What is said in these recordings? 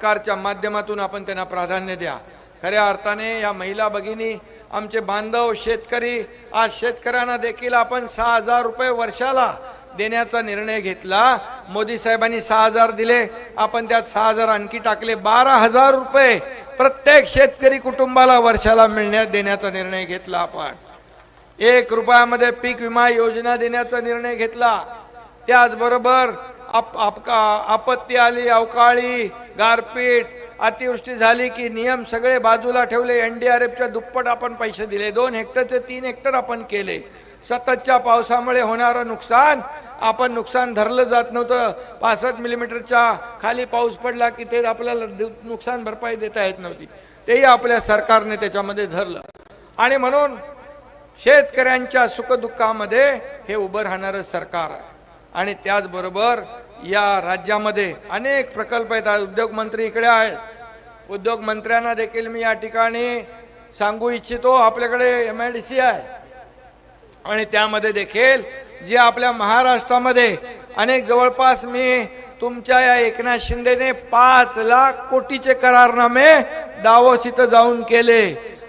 सरकारच्या माध्यमातून आपण त्यांना प्राधान्य द्या. खऱ्या अर्थाने या महिला भगिनी आमचे बांधव शेतकरी आज शेतकऱ्यांना देखील आपण सहा हजार रुपये वर्षाला देण्याचा निर्णय घेतला. मोदी साहेबांनी सहा हजार दिले. आपण त्यात सहा हजार आणखी टाकले. बारा हजार रुपये प्रत्येक शेतकरी कुटुंबाला वर्षाला मिळण्यात देण्याचा निर्णय घेतला आपण. एक रुपयामध्ये पीक विमा योजना देण्याचा निर्णय घेतला. त्याचबरोबर आप, आपका आपत्ती आली अवकाळी गारपीट अतिवृष्टी झाली की नियम सगळे बाजूला ठेवले एन डी आर एफच्या दुप्पट आपण पैसे दिले दोन हेक्टर ते तीन हेक्टर आपण केले. सततच्या पावसामुळे होणारं नुकसान आपण नुकसान धरलं जात नव्हतं. पासष्ट मिलीमीटरच्या खाली पाऊस पडला की ते आपल्याला दु- नुकसान भरपाई देता येत नव्हती. तेही आपल्या सरकारने त्याच्यामध्ये धरलं. आणि म्हणून शेतकऱ्यांच्या सुखदुःखामध्ये हे उभं राहणारं सरकार आहे. आणि त्याचबरोबर या राज्यामध्ये अनेक प्रकल्प आहेत. उद्योगमंत्री इकडे आहेत. उद्योगमंत्र्यांना देखील मी या ठिकाणी सांगू इच्छितो आपल्याकडे एम आय डी सी आहे. आणि त्यामध्ये देखील जे आपल्या महाराष्ट्रामध्ये अनेक जवळपास मी तुमच्या या एकनाथ शिंदेने पाच लाख कोटीचे करारनामे दावोस इथं जाऊन केले.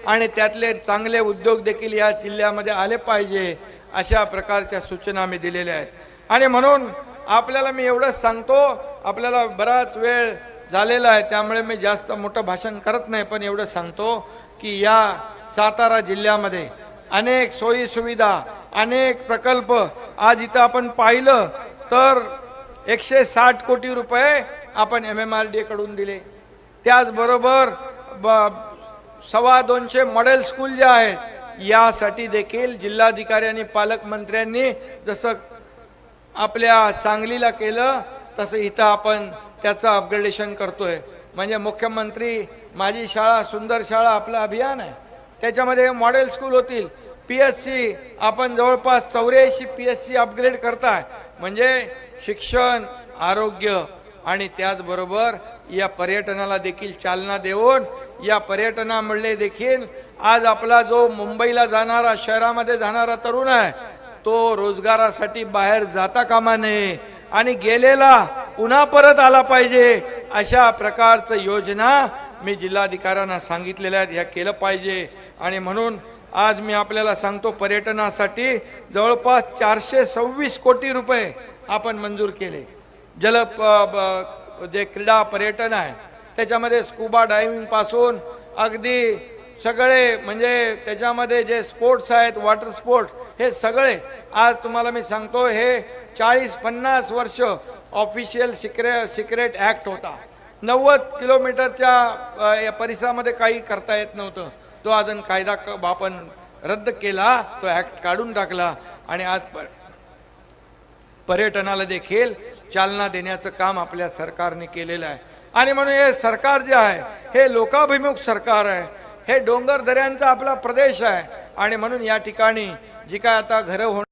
आणि त्यातले चांगले उद्योग देखील या जिल्ह्यामध्ये आले पाहिजे अशा प्रकारच्या सूचना मी दिलेल्या आहेत. आणि म्हणून आपल्याला मी एवढंच सांगतो आपल्याला बराच वेळ झालेला आहे त्यामुळे मी जास्त मोठं भाषण करत नाही पण एवढं सांगतो की या सातारा जिल्ह्यामध्ये अनेक सोयीसुविधा अनेक प्रकल्प आज इथं आपण पाहिलं तर एकशे साठ कोटी रुपये आपण एम एम आर डी कडून दिले. त्याचबरोबर ब- सव्वा दोनशे मॉडेल स्कूल जे आहेत यासाठी देखील जिल्हाधिकारी आणि पालकमंत्र्यांनी जसं आपल्या सांगलीला केलं तसं इथं आपण त्याचं अपग्रेडेशन करतोय. म्हणजे मुख्यमंत्री माझी शाळा सुंदर शाळा आपलं अभियान आहे. त्याच्यामध्ये मॉडेल स्कूल होतील. पी एस सी आपण जवळपास चौऱ्याऐंशी पी एस सी अपग्रेड करताय. म्हणजे शिक्षण आरोग्य आणि त्याचबरोबर या पर्यटनाला देखील चालना देऊन या पर्यटनामुळे देखील आज आपला जो मुंबईला जाणारा शहरामध्ये जाणारा तरुण आहे तो रोजगारासाठी बाहेर जाता कामा नये आणि गेलेला पुन्हा परत आला पाहिजे अशा प्रकारचं योजना मी जिल्हाधिकाऱ्यांना सांगितलेल्या आहेत. ह्या केलं पाहिजे. आणि म्हणून आज मी आपल्याला सांगतो पर्यटनासाठी जवळपास चारशे सव्वीस कोटी रुपये आपण मंजूर केले. जल प- ब- जे क्रीडा पर्यटन आहे त्याच्यामध्ये स्कुबा डायव्हिंगपासून अगदी सगळे म्हणजे त्याच्यामध्ये जे स्पोर्ट्स आहेत वॉटर स्पोर्ट हे सगळे आज तुम्हाला मी सांगतो हे चाळीस पन्नास वर्ष ऑफिशियल सिक्रे सिक्रेट ॲक्ट होता. नव्वद किलोमीटरच्या या परिसरामध्ये काही करता येत नव्हतं. तो अजून कायदा क- आपण रद्द केला तो ॲक्ट काढून टाकला आणि आज पर पर्यटनाला देखील चालना देण्याचं काम आपल्या सरकारने केलेलं आहे. आणि म्हणून हे सरकार जे आहे हे लोकाभिमुख सरकार आहे. हे डोंगर दऱ्यांचा आपला प्रदेश आहे. आणि म्हणून या ठिकाणी जी काय आता घरं होणार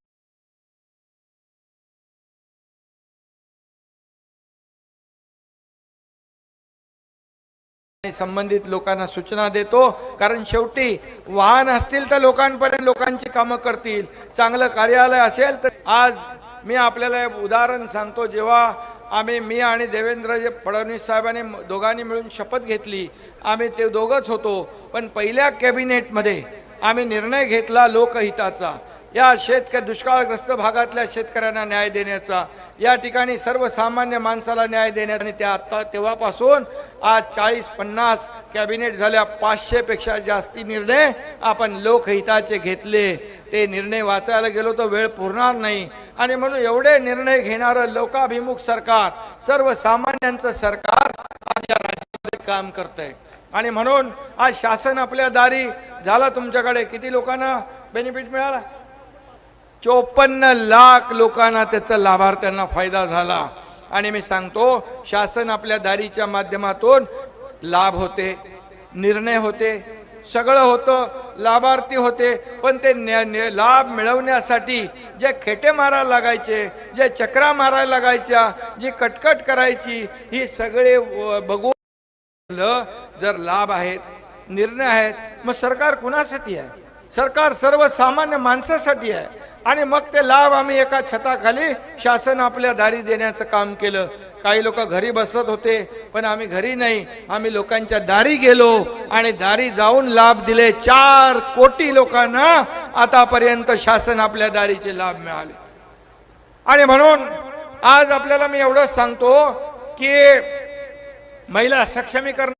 संबंधित लोकांना सूचना देतो. कारण शेवटी वाहन असतील तर लोकांपर्यंत लोकांची कामं करतील. चांगलं कार्यालय असेल तर आज मी आपल्याला उदाहरण सांगतो. जेव्हा आम्ही मी आणि देवेंद्र फडणवीस साहेबांनी दोघांनी मिळून शपथ घेतली. आम्ही ते दोघंच होतो. पण पहिल्या कॅबिनेटमध्ये आम्ही निर्णय घेतला लोकहिताचा. या शेतकरी दुष्काळग्रस्त भागातल्या शेतकऱ्यांना न्याय देण्याचा. या ठिकाणी सर्वसामान्य माणसाला न्याय देण्याचा. आणि त्या आत्ता तेव्हापासून आज चाळीस पन्नास कॅबिनेट झाल्या. पाचशेपेक्षा जास्ती निर्णय आपण लोकहिताचे घेतले. ते निर्णय वाचायला गेलो तर वेळ पुरणार नाही. आणि म्हणून एवढे निर्णय घेणारं लोकाभिमुख सरकार सर्वसामान्यांचं सरकार आमच्या राज्यामध्ये काम करतंय. आणि म्हणून आज शासन आपल्या दारी झाला तुमच्याकडे किती लोकांना बेनिफिट मिळाला? चोपन्न लाख लोकांना त्याचा लाभार्थ्यांना फायदा झाला. आणि मी सांगतो शासन आपल्या दारीच्या माध्यमातून लाभ होते निर्णय होते सगळं होतं. लाभार्थी होते. पण ते न्या- लाभ मिळवण्यासाठी जे खेटे मारायला लागायचे जे चक्रा मारायला लागायच्या जी कटकट करायची ही सगळे व- बघून जर लाभ आहेत निर्णय आहेत मग सरकार कुणासाठी आहे? सरकार सर्वसामान्य माणसासाठी आहे. आणि मग ते लाभ आम्ही एका छताखाली शासन आपल्या दारी देण्याचं काम केलं. काही लोक घरी बसत होते पण आम्ही घरी नाही. आम्ही लोकांच्या दारी गेलो आणि दारी जाऊन लाभ दिले. चार कोटी लोकांना आतापर्यंत शासन आपल्या दारीचे लाभ मिळाले. आणि म्हणून आज आपल्याला मी एवढंच सांगतो की महिला सक्षमीकरण